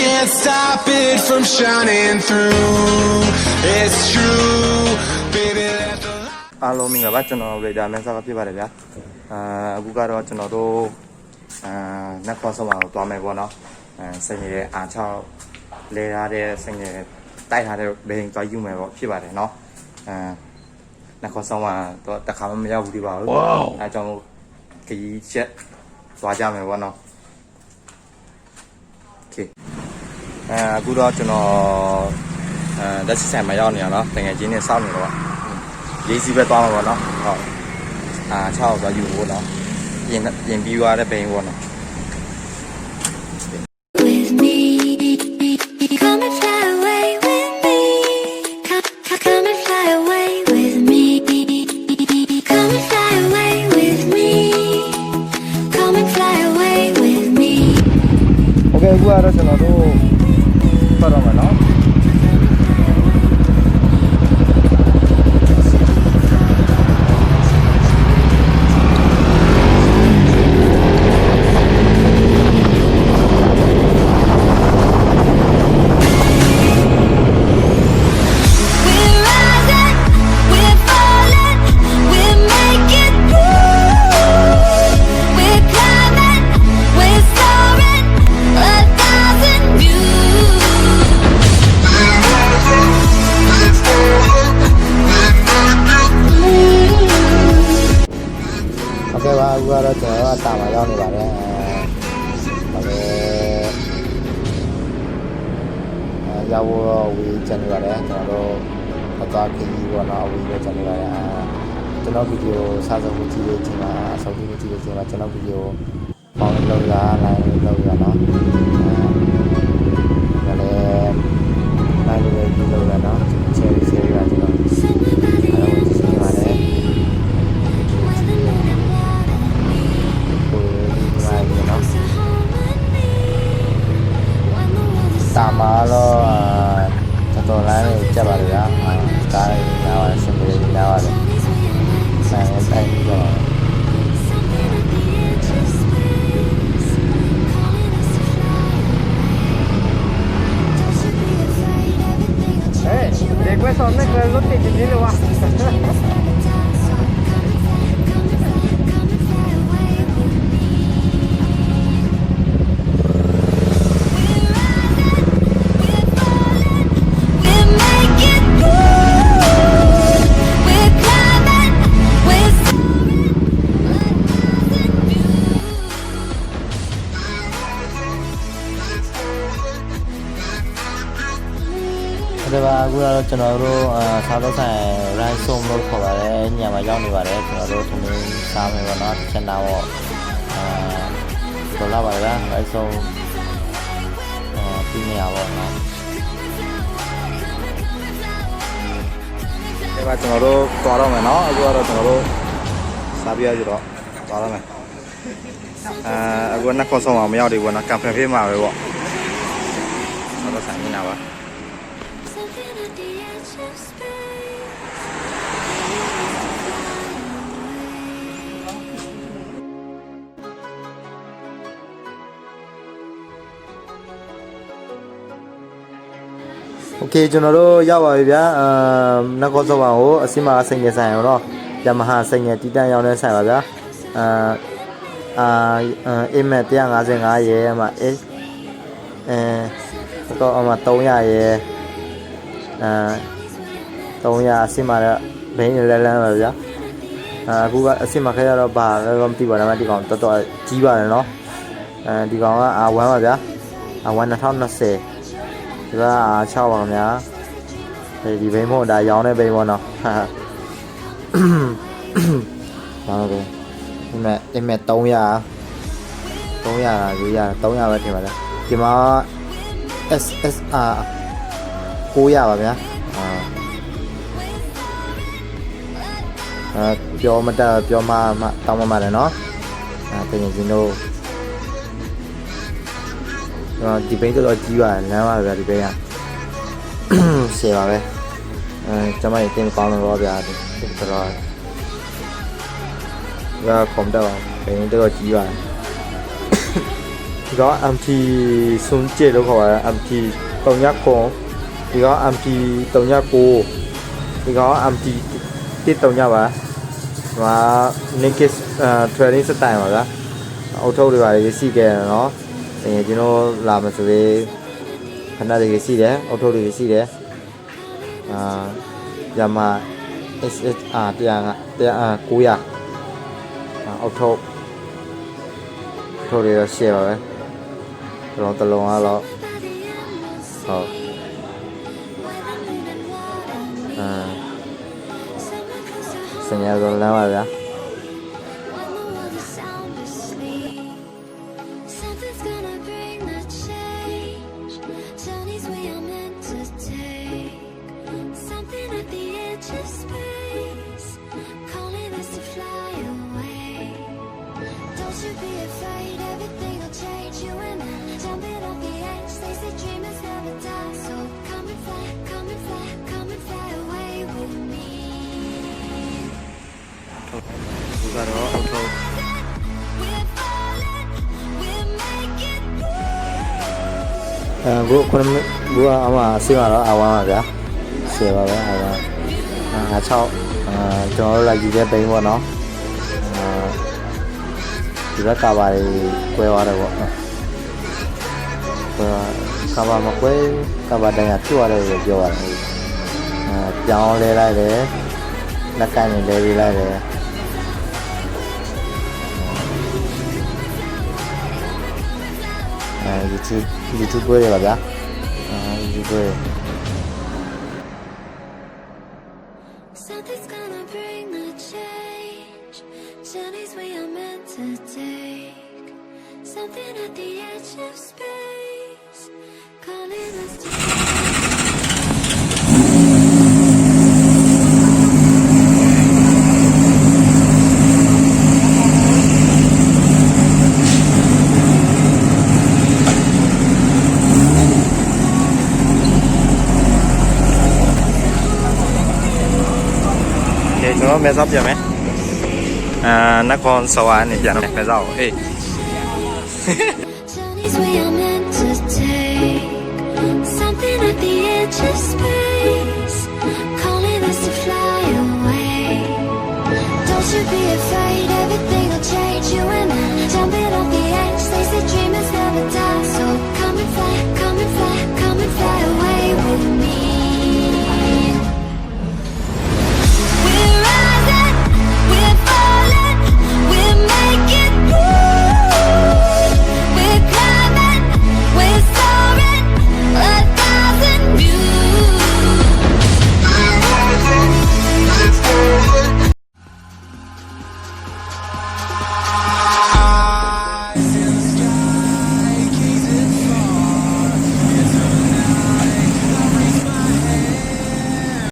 can't stop it from shining through it's true baby အားလုံးမင်္ဂလာပါကျွန်တော်ရေဒါမန်ဆာကဖြစ်ပါတယ်ဗျာအာအခုကတော့ကျွန်တော်တို့အာနက်ခွန်ဆော့မှာသွားမယ်ပေါ့နော်အဲစင်ကြီးရဲ့အာ6လဲထားတဲ့စင်ကြီးတိုက်ထားတဲ့ဘယ်ရင်သွားယူမယ်ပေါ့ဖြစ်ပါတယ်နော်အဲနက်ခွန်ဆော့မှာတော့တခါမှမရောက်ဘူးဒီပါဘူးအဲကျွန်တော်ခကြီးချက်သွားကြမယ်ပေါ့နော် Okay. အဲအခုတော့ကျွန်တော်အဲလက်ရှိဆိုင်မှာရောက်နေရတော့တကယ်ချင်းနဲ့စောင့်နေတော့ရေးစီးပဲသွားမှာပေါ့နော်ဟုတ်အာ6ရောက်သွားယူဖို့နော်ပြင်ပြင်ပြီးသွားတဲ့ပိန်ပေါ့နော် With me come and fly away with me come come and fly away with me come and fly away with me come and fly away with me Okay ဘုရားတော့ကျွန်တော်တို့ ဟုတ်ကဲ့ပါအခုကတော့ကျွန်တော်ကတာမရောက်နေပါတယ်။ဟုတ်ကဲ့။ရောက်တော့ဝေးချန်နေပါတယ်ကျွန်တော်တို့အသာခကြီးပေါ့နော်ဝေးပဲချန်နေပါတယ်။ကျွန်တော်ဗီဒီယိုစာစုံကိုကြည့်လို့ဒီမှာအဆောက်အဦကိုကြည့်လို့ဒီမှာကျွန်တော်ဗီဒီယိုပေါင်းလို့လာနိုင်လို့ရနော်။အဲဒါလည်းနိုင်လို့ရလို့ရနော်။ချယ်ရီဆယ်ရီကကျွန်တော် 都点进去。 ဒါပါအခုကတော့ကျွန်တော်တို့အာစားတော့ဆိုင် run zone လို့ခေါ်ပါတယ်ညမှာရောက်နေပါတယ်ကျွန်တော်တို့ထမင်းစားမယ်ပေါ့နော်တစ်ချက်တော့အာဒေါ်လာပါလား run zone အာပြီးနေရပါတော့နော်ဒါပါကျွန်တော်တို့သွားတော့မယ်နော်အခုကတော့ကျွန်တော်တို့စားပြရကြတော့သွားတော့မယ်အာအခုနှစ်ခေါက်ဆောင်အောင်မရောက်သေးဘူးနော်ကံဖယ်ဖေးမှာပဲပေါ့စားတော့ဆိုင်နေတာပါ โอเคကျွန်တော်တို့ရောက်ပါပြီဗျာအာနတ်ကောစောပါကိုအစီမာစိတ်ငယ်ဆိုင်ရောတော့ယမဟာစိတ်ငယ်တီတန်ရောင်းတဲ့ဆိုင်ပါဗျာအာအာအိမ်မက်155ရဲအမအေးအဲတော့အမ300ရဲ အာ300အစီမာရဲ့ဘိန်းလဲလန်းပါဗျာအာအခုကအစီမာခဲရတော့ဘာလဲတော့မသိပါဘူးဒါပေမဲ့ဒီကောင်တော်တော်ကြီးပါတယ်နော်အဲဒီကောင်က R1 ပါဗျာ R1 2020ဒီကအား6ပါဗျာဒီဘိန်းမို့ဒါရောင်းတဲ့ဘိန်းပေါ့နော်ဟာဟာဟုတ်ကဲ့ဒီမဲ့ဒီမဲ့300 300လား400 300ပဲထင်ပါလားဒီမှာ SSR 900ပါဗျာအာအဲပြောမတက်ပြောမမတောင်းမမတယ်နော်အဲတင်ရင်တို့အာဒီဘိန်းတော်တော်ကြီးပါတယ်လမ်းပါဗျာဒီဘိန်းကရှယ်ပါပဲအဲကျွန်မရင်တင်ကောင်းလို့တော့ဗျာဒီတော်တော်ကကွန်တက်ပါဘိန်းတော်တော်ကြီးပါတယ်ဒီက MT စွန်ကျေလို့ခေါ်ပါတယ် MT 300ကွန် ဒီကောင် MT 39ဒီကောင် MT 139ပါဒီမှာ Nikes trading style ပါဗျာအုတ်ထုတ်တွေပါလေးရှိခဲ့တယ်နော်အဲကျွန်တော်လာမဆိုသေးခဏတွေရှိတယ်အုတ်ထုတ်တွေရှိတယ်အာရမ SSR တရားကတရားအာ900အုတ်ထုတ်ထုတ်တွေတော့ရှယ်ပါပဲကျွန်တော်တလုံးကတော့ဟုတ် change. You and I, jumping off the edge. They say dreamers never die, so come and fly, come and fly, come and fly away ဒီကတော့အုတ်ထုတ် We're falling, we're making moves. အဲဘုခုနကဘုကအမဆေးပါတော့အဝမ်းပါဗျာဆေးပါပဲအဝမ်းအာ6အာကျွန်တော်တို့လိုက်ကြည့်တဲ့ပိန်းပေါ့နော်အာဒီဘက်ကပါရီကွဲသွားတယ်ပေါ့နော်ကွဲကဘာမကွဲကဘာတိုင်းကပြတ်ရတယ်လို့ပြောရတယ်အာပြောင်းလဲလိုက်တယ်လက်ကင်နေလဲပြီးလိုက်တယ် YouTube YouTube là bác à, YouTuber gonna bring the change. Something at the edge of space. Calling us to nữa mẹ dắp giờ mẹ. À nó còn sầu à, ăn thì giờ nó mẹ giàu. Ê. Be afraid, everything will change. You